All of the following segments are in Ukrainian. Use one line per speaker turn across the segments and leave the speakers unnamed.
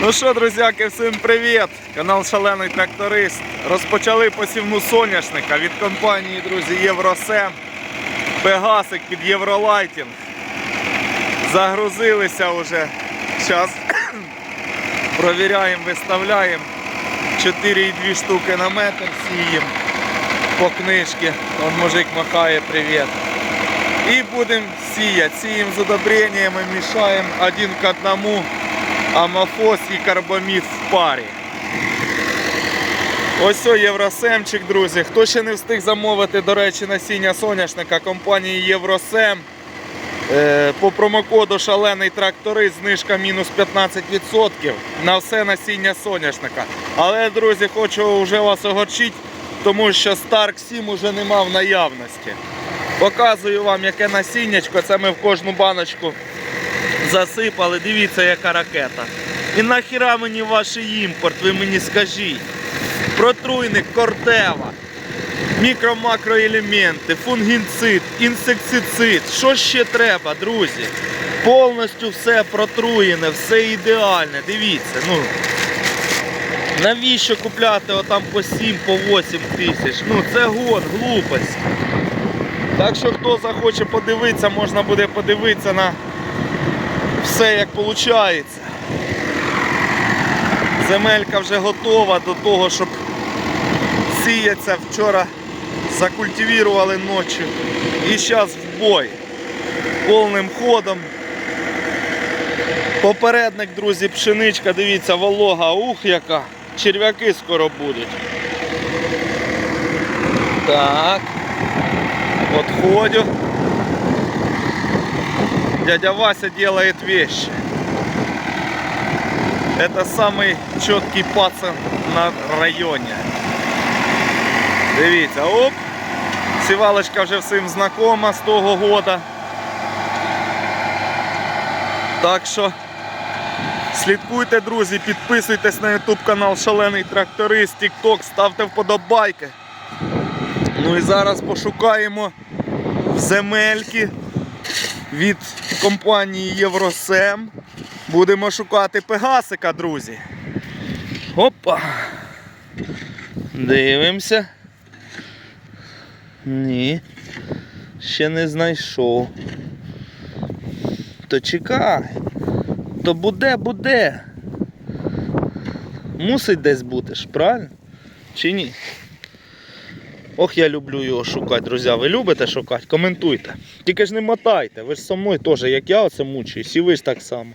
Ну що, друзяки, всім привіт! Канал Шалений Тракторист. Розпочали посівну соняшника від компанії, друзі, Євросем. Пегасик під Євролайтінг. Загрузилися вже. Зараз провіряємо, виставляємо. 4,2 штуки на метр сіємо по книжці. Вон мужик махає привіт. І будемо сіяти. Сіємо з удобреннями, мішаємо один к одному амофос і карбамід в парі. Ось о Євросемчик, друзі. Хто ще не встиг замовити, до речі, насіння соняшника компанії Євросем. е, По промокоду шалений тракторист знижка мінус 15% на все насіння соняшника. Але, друзі, хочу вже вас огорчити, тому що Stark 7 уже нема в наявності. Показую вам, яке насіннячко. Це ми в кожну баночку засипали. Дивіться, яка ракета. І нахіра мені ваш імпорт, ви мені скажіть. Протруйник, кордева, мікро-макроелементи, фунгінцид, інсектицид. Що ще треба, друзі? Повністю все протруєне, все ідеальне. Дивіться, ну. Навіщо купляти отам по 7, по 8 тисяч? Ну це гон, глупость. Так що хто захоче подивитися, можна буде подивитися на все як виходить. Земелька вже готова до того, щоб сіяться. Вчора закультивували ночі. І зараз в бой. Повним ходом. Попередник, друзі, пшеничка, дивіться, волога, ух яка. Черв'яки скоро будуть. Так. Подходю. Дядя Вася делает вещи. Это самый четкий пацан на районе. Дивіться, оп. Сівалочка вже всім знакома з того года. Так що слідкуйте, друзі, підписуйтесь на YouTube канал Шалений Тракторист, TikTok, ставте вподобайки. Ну і зараз пошукаємо земельки від компанії Євросем. Будемо шукати Пегасика, друзі. Опа. Дивимося. Ні. Ще не знайшов. То чекай. То буде, буде. Мусить десь бути ж, правильно? Чи ні? Ох, я люблю його шукати, друзі. Ви любите шукати? Коментуйте. Тільки ж не мотайте, ви ж со мною теж, як я оце мучуюсь, і ви ж так само.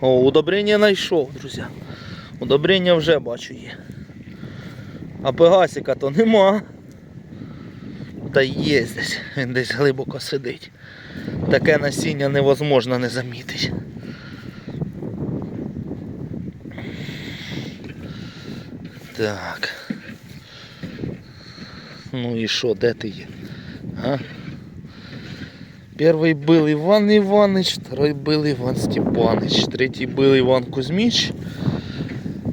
О, удобрення знайшов, друзі. Удобрення вже бачу є. А пегасика то нема. Та є десь, він десь глибоко сидить. Таке насіння невозможно не замітити. Так. Ну і що, де ти є? А? Перший был Іван Іванович, второй был Іван Степанович, третій был Іван Кузьміч.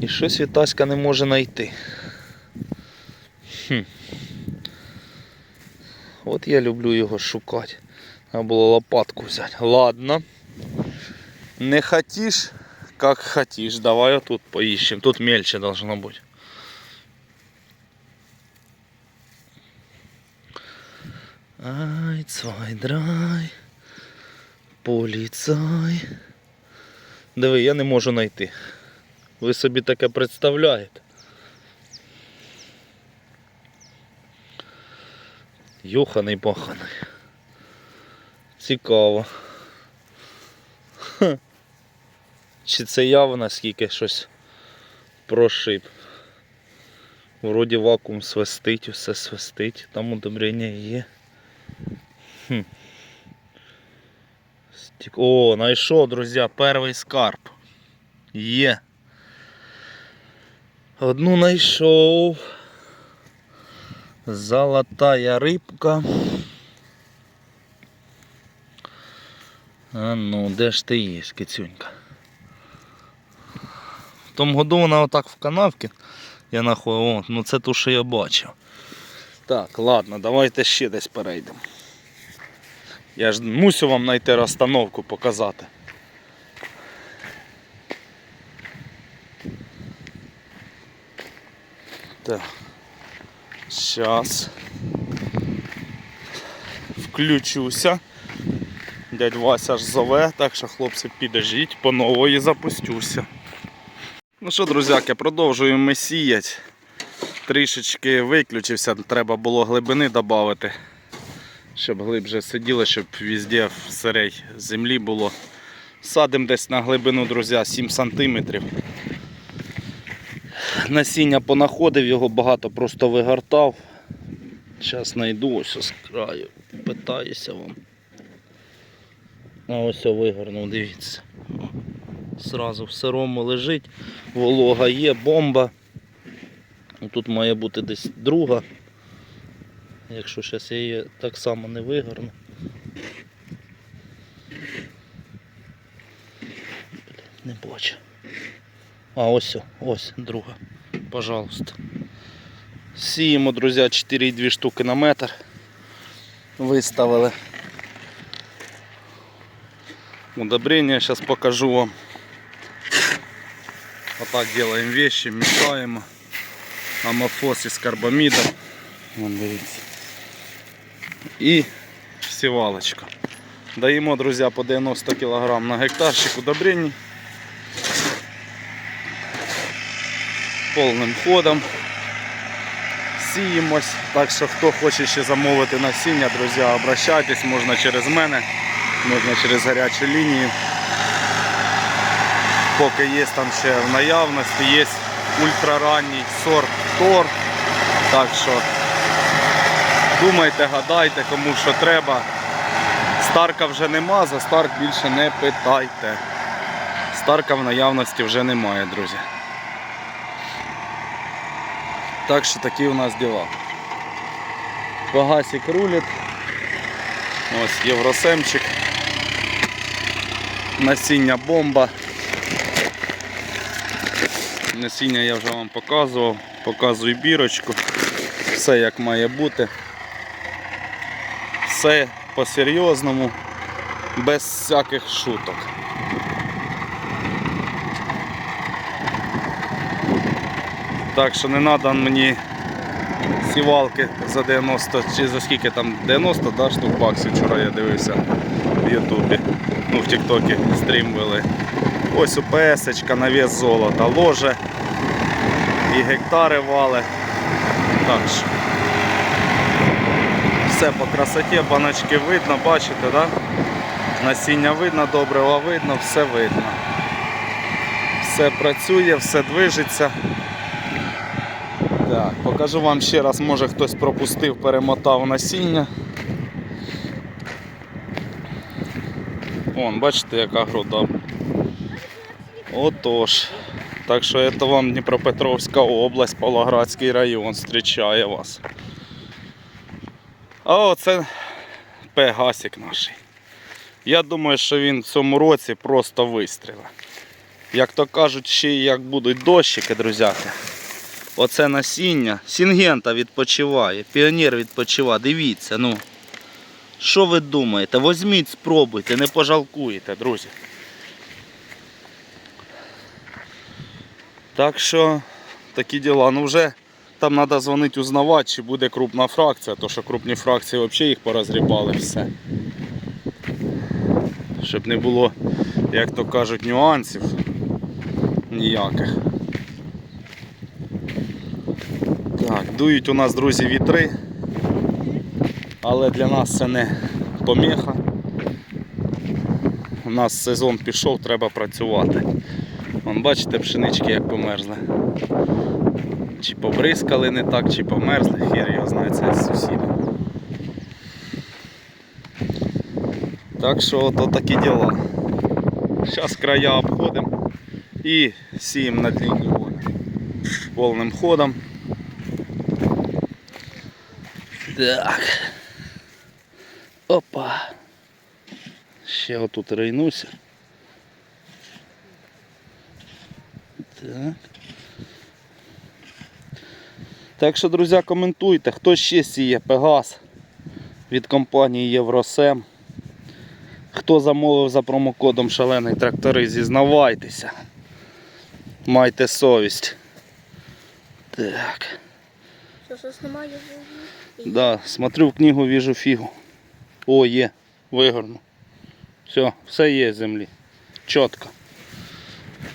І щось Вітаська не може знайти. Хм. От я люблю його шукати. Треба було лопатку взяти. Ладно. Не хотиш, как хотиш. Давай отут поищем. Тут мельче должно быть. Ай, цвай, драй, поліцай. Диви, я не можу знайти. Ви собі таке представляєте. Йоханий баханий. Цікаво. Ха. Чи це я в наскільки щось прошиб. Вроді вакуум свистить, все свистить, там удобрення є. Хм. О, знайшов, друзі, перший скарб. Є. Одну знайшов. Золотая рибка. А ну, де ж ти є, кицюнька? В тому году вона отак в канавці. Я нахуй, о, ну це ту, що я бачив. Так, ладно, давайте ще десь перейдемо. Я ж мусю вам знайти розстановку показати. Так. Зараз. Включуся. Дядь Вася ж зове, так що хлопці підождіть, по нової запустюся. Ну що, друзяки, продовжуємо ми сіяти. Трішечки виключився, треба було глибини додати, щоб глибше сиділо, щоб везде в сирій землі було. Садимо десь на глибину, друзі, 7 см. Насіння понаходив, його багато просто вигортав. Зараз знайду ось з краю, питаюся вам. А ось вигорнув, дивіться. Зразу в сирому лежить, волога є, бомба. Тут має бути десь друга. Якщо зараз я її так само не вигорну. Не бачу. А ось, ось друга. Пожалуйста. Сіємо, друзі, 4,2 штуки на метр. Виставили. Удобрение сейчас покажу вам. Вот так делаем вещи, мешаем. Амофос із карбамідом. Вон дивіться. І сівалочка. Даємо, друзі, по 90 кг на гектарчик удобрений. Повним ходом. Сіємось. Так що хто хоче ще замовити насіння, друзі, обращайтесь, можна через мене, можна через гарячу лінію. Поки є там ще в наявності, є ультраранній сорт Тор. Так що думайте, гадайте, кому що треба. Старка вже нема, за старт більше не питайте. Старка в наявності вже немає, друзі. Так що такі у нас діла. Погасик рулить. Ось євросемчик. Насіння бомба. Насіння я вже вам показував. Показую бірочку. Все як має бути. Все по-серйозному, без всяких шуток. Так що не треба мені сівалки за 90 чи за скільки там 90 да, штук баксів. Вчора я дивився в Ютубі. Ну в Тіктокі стрім вели. Ось УПС, навіс золота, ложе і гектари вали. Так що. Все по красоті, баночки видно, бачите, да? насіння видно, добрива видно, все видно. Все працює, все движеться. Так, покажу вам ще раз, може хтось пропустив, перемотав насіння. Вон, бачите, яка груда. Отож. Так що це вам Дніпропетровська область, Павлоградський район зустрічає вас. А оце Пегасик наш. Я думаю, що він в цьому році просто вистрілить. Як то кажуть, ще як будуть дощики, друзяки. Оце насіння. Сінгента відпочиває, піонер відпочиває. Дивіться, ну. Що ви думаєте? Возьміть, спробуйте, не пожалкуєте, друзі. Так що такі діла. Ну вже там треба дзвонити узнавати, чи буде крупна фракція, то що крупні фракції взагалі їх порозрібали все. Щоб не було, як то кажуть, нюансів ніяких. Так, дують у нас, друзі, вітри, але для нас це не поміха. У нас сезон пішов, треба працювати. Вон бачите, пшенички як померзли. Чи побризкали не так, чи померзли, хер його знає, це з сусідом. Так що ото такі діла. Зараз края обходимо і сіємо над лінією повним ходом. Так. Опа. Ще отут рейнуся. Так. Так що, друзі, коментуйте, хто ще сіє Пегас від компанії Євросем. Хто замовив за промокодом шалений трактори, зізнавайтеся. Майте совість. Так.
Що щось немає?
Да, смотрю в книгу, вижу фігу. О, є, вигорну. Все, все є з землі. Чітко.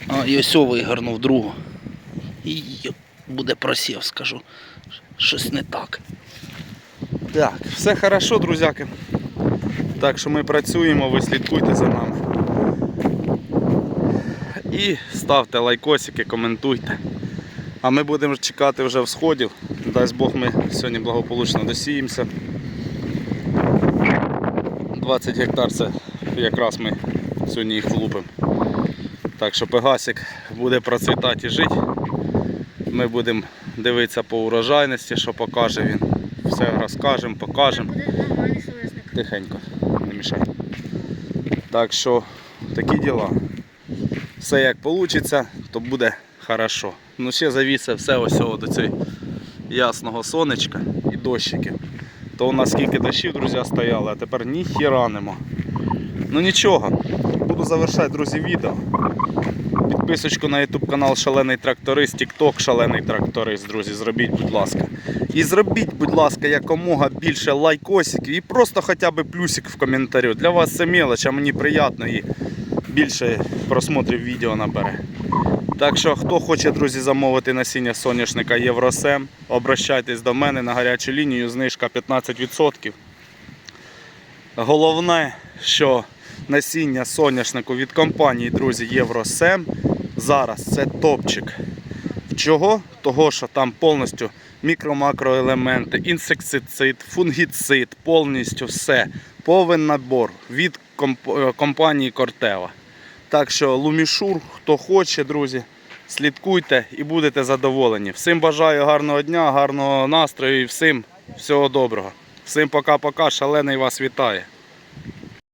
А, і ось вигорнув другу. І буде просів, скажу. Щось не так. Так, все хорошо, друзяки. Так що ми працюємо, ви слідкуйте за нами. І ставте лайкосики, коментуйте. А ми будемо чекати вже всходів. Дасть Бог ми сьогодні благополучно досіємося. 20 гектар це якраз ми сьогодні їх влупимо. Так що Пегасик буде процвітати і жити. Ми будемо дивитися по урожайності, що покаже він. Все розкажемо, покажемо. Тихенько, не мішай. Так що такі діла. Все як вийде, то буде хорошо. Ну ще завісе все ось до цього ясного сонечка і дощиків. То у нас скільки дощів, друзі, стояли, а тепер ніхіра нема. Ну нічого, буду завершати, друзі, відео. Підписочку на YouTube канал Шалений Тракторист, TikTok Шалений Тракторист, друзі, зробіть, будь ласка. І зробіть, будь ласка, якомога більше лайкосиків і просто хоча б плюсик в коментарі. Для вас це мелоч, а мені приємно і більше просмотрів відео набере. Так що, хто хоче, друзі, замовити насіння соняшника Євросем, обращайтесь до мене на гарячу лінію, знижка 15%. Головне, що насіння соняшнику від компанії, друзі, Євросем зараз це топчик. Чого? Того, що там повністю мікро-макроелементи, інсектицид, фунгіцид, повністю все. Повен набор від е, компанії Кортева. Так що лумішур, хто хоче, друзі, слідкуйте і будете задоволені. Всім бажаю гарного дня, гарного настрою і всім всього доброго. Всім пока-пока, шалений вас вітає.